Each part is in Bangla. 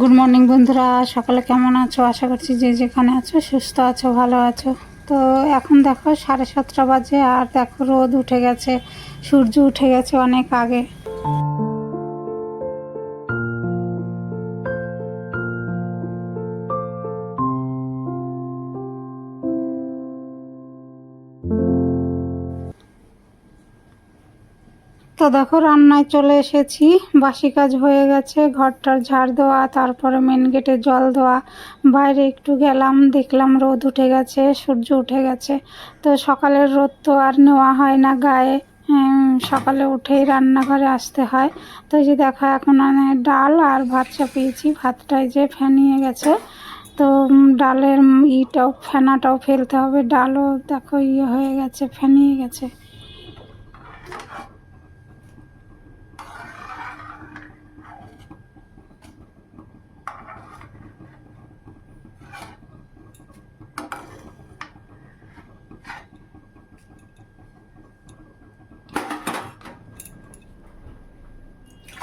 গুড মর্নিং বন্ধুরা। সকালে কেমন আছো? আশা করছি যে যেখানে আছো, সুস্থ আছো, ভালো আছো। তো এখন দেখো, সাড়ে সাতটা বাজে, আর দেখো রোদ উঠে গেছে, সূর্য উঠে গেছে অনেক আগে। তো দেখো, রান্নায় চলে এসেছি। বাসি কাজ হয়ে গেছে, ঘরটার ঝাড় দেওয়া, তারপরে মেন গেটে জল দেওয়া। বাইরে একটু গেলাম, দেখলাম রোদ উঠে গেছে, সূর্য উঠে গেছে। তো সকালের রোদ তো আর নেওয়া হয় না গায়ে। সকালে উঠেই রান্নাঘরে আসতে হয়। তো যে দেখো, এখন আমি ডাল আর ভাত চাপিয়েছি। ভাতটাই যে ফেনিয়ে গেছে। তো ডালের ইটাও, ফেনাটাও ফেলতে হবে। ডালও দেখো ইয়ে হয়ে গেছে, ফেনিয়ে গেছে।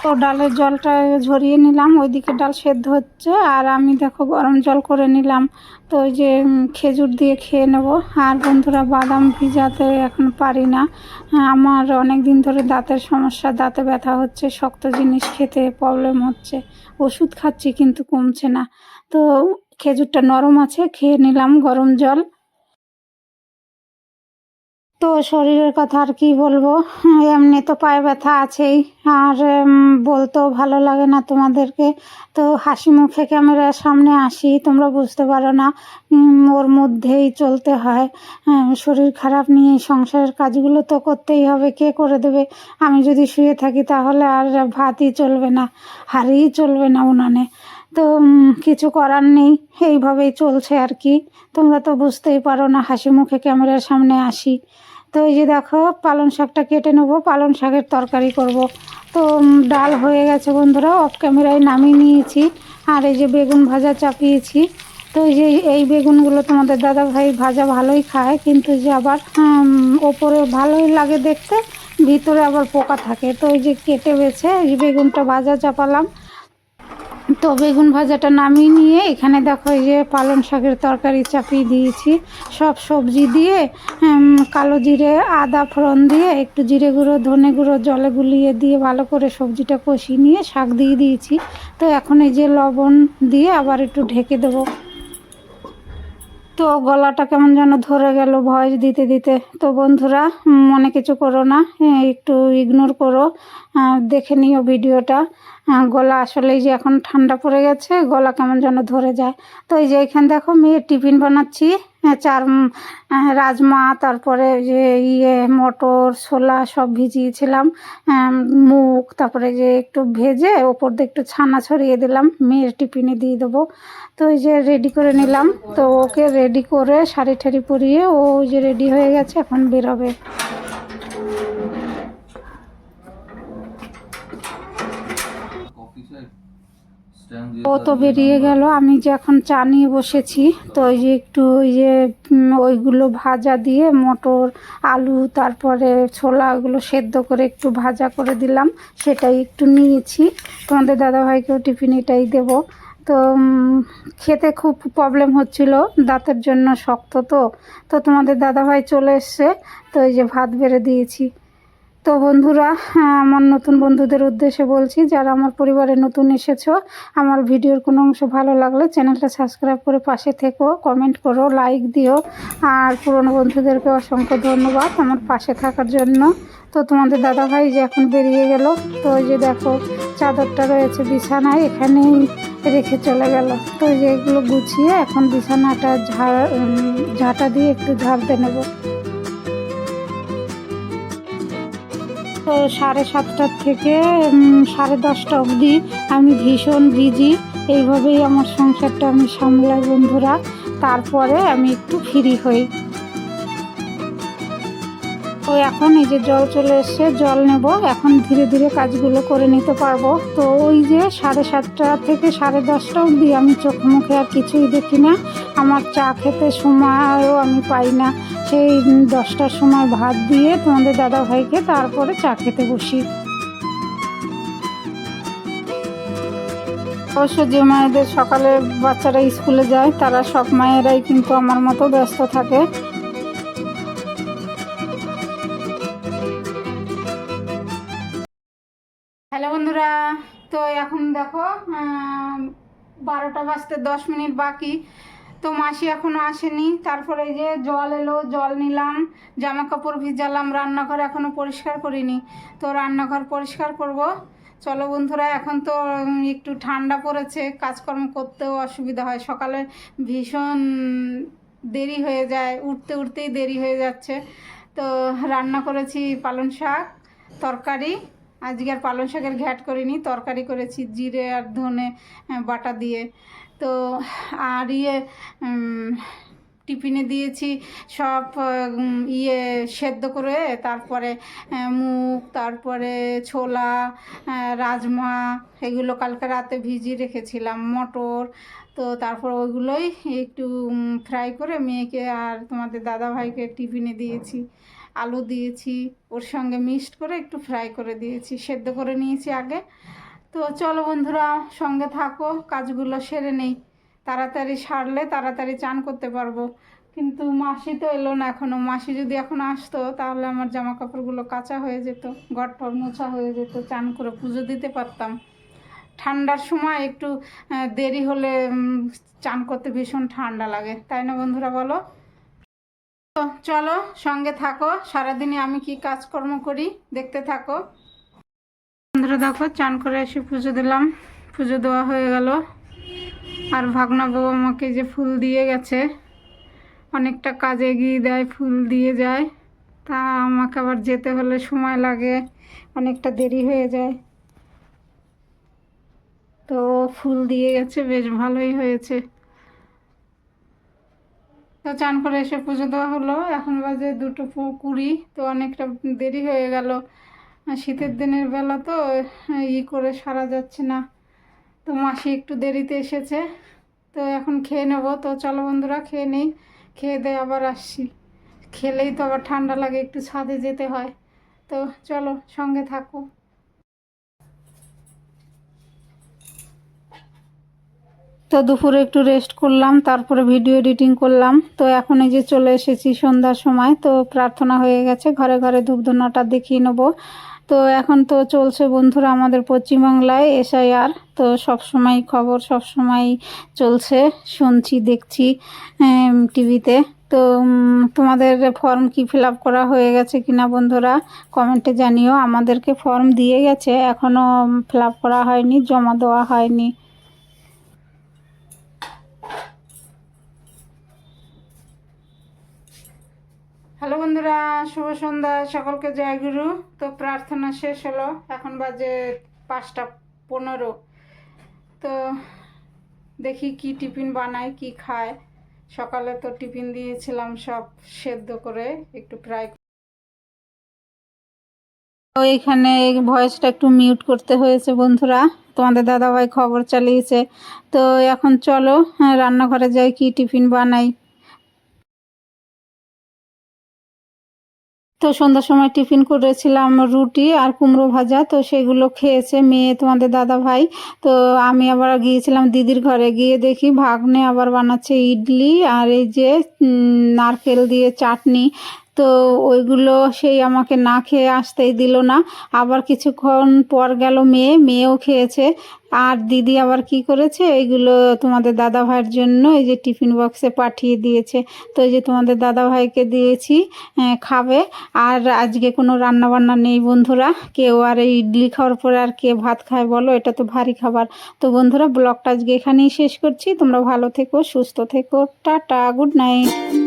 তো ডালের জলটা ঝরিয়ে নিলাম, ওইদিকে ডাল সেদ্ধ হচ্ছে, আর আমি দেখো গরম জল করে নিলাম। তো ওই যে খেজুর দিয়ে খেয়ে নেব। আর বন্ধুরা, বাদাম ভিজাতে এখন পারি না। আমার অনেক দিন ধরে দাঁতের সমস্যা, দাঁতে ব্যথা হচ্ছে, শক্ত জিনিস খেতে প্রবলেম হচ্ছে। ওষুধ খাচ্ছি কিন্তু কমছে না। তো খেজুরটা নরম আছে, খেয়ে নিলাম গরম জল। তো শরীরের কথা আর কি বলব? এমনি তো পায়ে ব্যথা আছেই। আর বলতেও ভালো লাগে না তোমাদেরকে। তো হাসি মুখে ক্যামেরার সামনে আসি তোমরা বুঝতে পারো না ওর মধ্যেই চলতে হয়। হ্যাঁ, শরীর খারাপ নিয়ে সংসারের কাজগুলো তো করতেই হবে কে করে দেবে? আমি যদি শুয়ে থাকি তাহলে আর ভাতই চলবে না হাড়িই চলবে না উনানে। তো কিছু করার নেই। এইভাবেই চলছে আর কি। তোমরা তো বুঝতেই পারো না, হাসি মুখে ক্যামেরার সামনে আসি। তো এই যে দেখো, পালং শাকটা কেটে নেব, পালং শাকের তরকারি করব। তো ডাল হয়ে গেছে বন্ধুরা অফ ক্যামেরায় নামিয়ে নিয়েছি। আর এই যে বেগুন ভাজা চাপিয়েছি। তো এই যে এই বেগুনগুলো তোমাদের দাদা ভাই ভাজা ভালোই খায়, কিন্তু যে আবার ওপরে ভালোই লাগে দেখতে, ভিতরে আবার পোকা থাকে। তো এই যে কেটে বেছে, এই বেগুনটা ভাজা চাপালাম। তো বেগুন ভাজাটা নামিয়ে নিয়ে এখানে দেখো এই যে পালং শাকের তরকারি চাপিয়ে দিয়েছি। সব সবজি দিয়ে কালো জিরে, আদা, ফোড়ন দিয়ে, একটু জিরে গুঁড়ো, ধনে গুঁড়ো, জলে গুলিয়ে দিয়ে ভালো করে সবজিটা কষিয়ে নিয়ে শাক দিয়ে দিয়েছি। তো এখন এই যে লবণ দিয়ে আবার একটু ঢেকে দেবো। তো গলাটা কেমন যেন ধরে গেল ভয়েস দিতে দিতে। তো বন্ধুরা মনে কিছু করো না হ্যাঁ, একটু ইগনোর করো দেখে নিও ভিডিওটা। গলা আসলেই যে এখন ঠান্ডা পড়ে গেছে গলা কেমন যেন ধরে যায়। তো এই যে এখানে দেখো মেয়ে টিফিন বানাচ্ছি। চার রাজমা, তারপরে যে ইয়ে মটর, ছোলা সব ভিজিয়েছিলাম মুখ তারপরে যে একটু ভেজে ওপর দিয়ে একটু ছানা ছড়িয়ে দিলাম, মেয়ের টিফিনে দিয়ে দেবো। তো ওই যে রেডি করে নিলাম, তো ওকে রেডি করে শাড়ি ঠাড়ি পরিয়ে ও যে রেডি হয়ে গেছে, এখন বেরোবে। ও তো বেরিয়ে গেল। আমি যে এখন চা নিয়ে বসেছি তো ওই যে একটু ওই যে ওইগুলো ভাজা দিয়ে মটর আলু তারপরে ছোলা ওগুলো সেদ্ধ করে একটু ভাজা করে দিলাম। সেটাই একটু নিয়েছি। তোমাদের দাদাভাইকেও টিফিন এটাই দেবো। তো খেতে খুব প্রবলেম হচ্ছিল। দাঁতের জন্য শক্ত তো। তো তোমাদের দাদাভাই চলে এসছে। তো এই যে ভাত বেড়ে দিয়েছি। তো বন্ধুরা আমার নতুন বন্ধুদের উদ্দেশ্যে বলছি, যারা আমার পরিবারে নতুন এসেছ, আমার ভিডিওর কোনো অংশ ভালো লাগলে চ্যানেলটা সাবস্ক্রাইব করে পাশে থেকো, কমেন্ট করো, লাইক দিও, আর পুরনো বন্ধুদেরকে অসংখ্য ধন্যবাদ আমার পাশে থাকার জন্য। তো তোমাদের দাদাভাই যে এখন বেরিয়ে গেল, তো ওই যে দেখো, চাদরটা রয়েছে বিছানায়, এখানেই রেখে চলে গেল। তো ওই যে এগুলো গুছিয়ে এখন বিছানাটা ঝাড় ঝাঁটা দিয়ে একটু ঝাড়তে নেব। সাড়ে সাতটার থেকে সাড়ে দশটা অবধি আমি ভীষণ ভিজি এইভাবেই আমার সংসারটা আমি সামলাই বন্ধুরা। তারপরে আমি একটু ফ্রি হই। তো এখন এই যে জল চলে এসছে, জল নেব। এখন ধীরে ধীরে কাজগুলো করে নিতে পারব। তো ওই যে সাড়ে সাতটা থেকে সাড়ে দশটা অবধি আমি চোখ মুখে আর কিছুই দেখি না। আমার চা খেতে সময়ও আমি পাই না। সেই দশটার সময় ভাত দিয়ে তোমাদের দাদা ভাইকে তারপরে চা খেতে বসি। অবশ্য যে মায়েদের সকালে বাচ্চারা স্কুলে যায়, তারা সব মায়েরাই কিন্তু আমার মতো ব্যস্ত থাকে। তো এখন দেখো বারোটা বাজতে দশ মিনিট বাকি। তো মাসি এখনও আসেনি। তারপরে এই যে জল এলো, জল নিলাম জামা কাপড় ভিজালাম, রান্নাঘর এখনও পরিষ্কার করিনি। তো রান্নাঘর পরিষ্কার করব। চলো বন্ধুরা, এখন তো একটু ঠান্ডা পড়েছে, কাজকর্ম করতেও অসুবিধা হয়। সকালে ভীষণ দেরি হয়ে যায়, উঠতে উঠতেই দেরি হয়ে যাচ্ছে। তো রান্না করেছি পালং শাক, তরকারি আজকে আর পালং শাকের ঘ্যাট করিনি, তরকারি করেছি, জিরে আর ধনে বাটা দিয়ে। তো আর ইয়ে টিফিনে দিয়েছি সব ইয়ে সেদ্ধ করে, তারপরে মুগ, তারপরে ছোলা রাজমা, এগুলো কালকে রাতে ভিজিয়ে রেখেছিলাম, মটর তো তারপর ওইগুলোই একটু ফ্রাই করে মেয়েকে আর তোমাদের দাদা ভাইকে টিফিনে দিয়েছি, আলু দিয়েছি, ওর সঙ্গে মিক্সড করে একটু ফ্রাই করে দিয়েছি, সেদ্ধ করে নিয়েছি আগে। তো চলো বন্ধুরা, সঙ্গে থাকো, কাজগুলো সেরে নেই। তাড়াতাড়ি সারলে তাড়াতাড়ি চান করতে পারব। কিন্তু মাসি তো এলো না এখনও মাসি যদি এখন আসতো, তাহলে আমার জামা কাপড়গুলো কাঁচা হয়ে যেত ঘর টর মোছা হয়ে যেত, চান করে পুজো দিতে পারতাম। ঠান্ডার সময় একটু দেরি হলে চান করতে ভীষণ ঠান্ডা লাগে। তাই না বন্ধুরা বলো? তো চলো, সঙ্গে থাকো। সারাদিনে আমি কি কাজকর্ম করি? দেখতে থাকো। বন্ধুরা দেখো, চান করে এসে পুজো দিলাম। পুজো দেওয়া হয়ে গেল। আর ভাগনা বউ আমাকে যে ফুল দিয়ে গেছে, অনেকটা কাজে এগিয়ে দেয়, ফুল দিয়ে যায়। তা আমাকে আবার যেতে হলে সময় লাগে, অনেকটা দেরি হয়ে যায়। তো ফুল দিয়ে গেছে, বেশ ভালোই হয়েছে। তো চান করে এসে পুজো দেওয়া হলো। এখন বাজে দুটো কুড়ি, তো অনেকটা দেরি হয়ে গেল। শীতের দিনের বেলা তো ই করে সারা যাচ্ছে না। তো মাসি একটু দেরিতে এসেছে। তো এখন খেয়ে নেব। তো চলো বন্ধুরা, খেয়ে নেই। খেয়ে দিয়ে আবার আসছি। খেলেই তো আবার ঠান্ডা লাগে, একটু ছাদে যেতে হয়। তো চলো সঙ্গে থাকো। তো দুপুরে একটু রেস্ট করলাম, তারপরে ভিডিও এডিটিং করলাম। তো এখন এই যে চলে এসেছি সন্ধ্যার সময়, তো প্রার্থনা হয়ে গেছে, ঘরে ঘরে ধূপধুনাটা দেখিয়ে নেব। তো এখন তো চলছে বন্ধুরা আমাদের পশ্চিমবাংলায় এসআইআর তো সব সময় খবর সব সময় চলছে, শুনছি, দেখছি টিভিতে তো। তোমাদের ফর্ম কি ফিল করা হয়ে গেছে কিনা বন্ধুরা কমেন্টে জানিও। আমাদেরকে ফর্ম দিয়ে গেছে এখনও ফিল করা হয়নি, জমা দেওয়া হয়নি। হ্যালো বন্ধুরা শুভ সন্ধ্যা সকলকে জয় গুরু। তো প্রার্থনা শেষ হলো এখন বাজে পাঁচটা পনেরো। তো দেখি কি টিফিন বানায় কি খায়। সকালে তো টিফিন দিয়েছিলাম সব সেদ্ধ করে একটু ফ্রাই তো এখানে ভয়েসটা একটু মিউট করতে হয়েছে বন্ধুরা। তোমাদের দাদাভাই খবর চালিয়েছে। তো এখন চলো হ্যাঁ, রান্নাঘরে যাই কি টিফিন বানাই। তো সন্ধ্যার সময় টিফিন করেছিলাম রুটি আর কুমড়ো ভাজা, তো সেগুলো খেয়েছে মেয়ে তোমাদের দাদা ভাই। তো আমি আবার গিয়েছিলাম দিদির ঘরে, গিয়ে দেখি ভাগ্নে আবার বানাচ্ছে ইডলি আর এই যে নারকেল দিয়ে চাটনি। তো ওইগুলো সেই আমাকে না খেয়ে আসতেই দিল না। আবার কিছুক্ষণ পর গেল মেয়ে, মেয়েও খেয়েছে। আর দিদি আবার কি করেছে? এইগুলো তোমাদের দাদা ভাইয়ের জন্য এই যে টিফিন বক্সে পাঠিয়ে দিয়েছে। তো এই যে তোমাদের দাদা ভাইকে দিয়েছি খাবে। আর আজকে কোনো রান্না বান্না নেই বন্ধুরা। কেউ আর এই ইডলি খাওয়ার পরে আর কে ভাত খায় বলো? এটা তো ভারী খাবার। তো বন্ধুরা, ব্লগটা আজকে এখানেই শেষ করছি। তোমরা ভালো থেকো, সুস্থ থেকো। Tata, good night.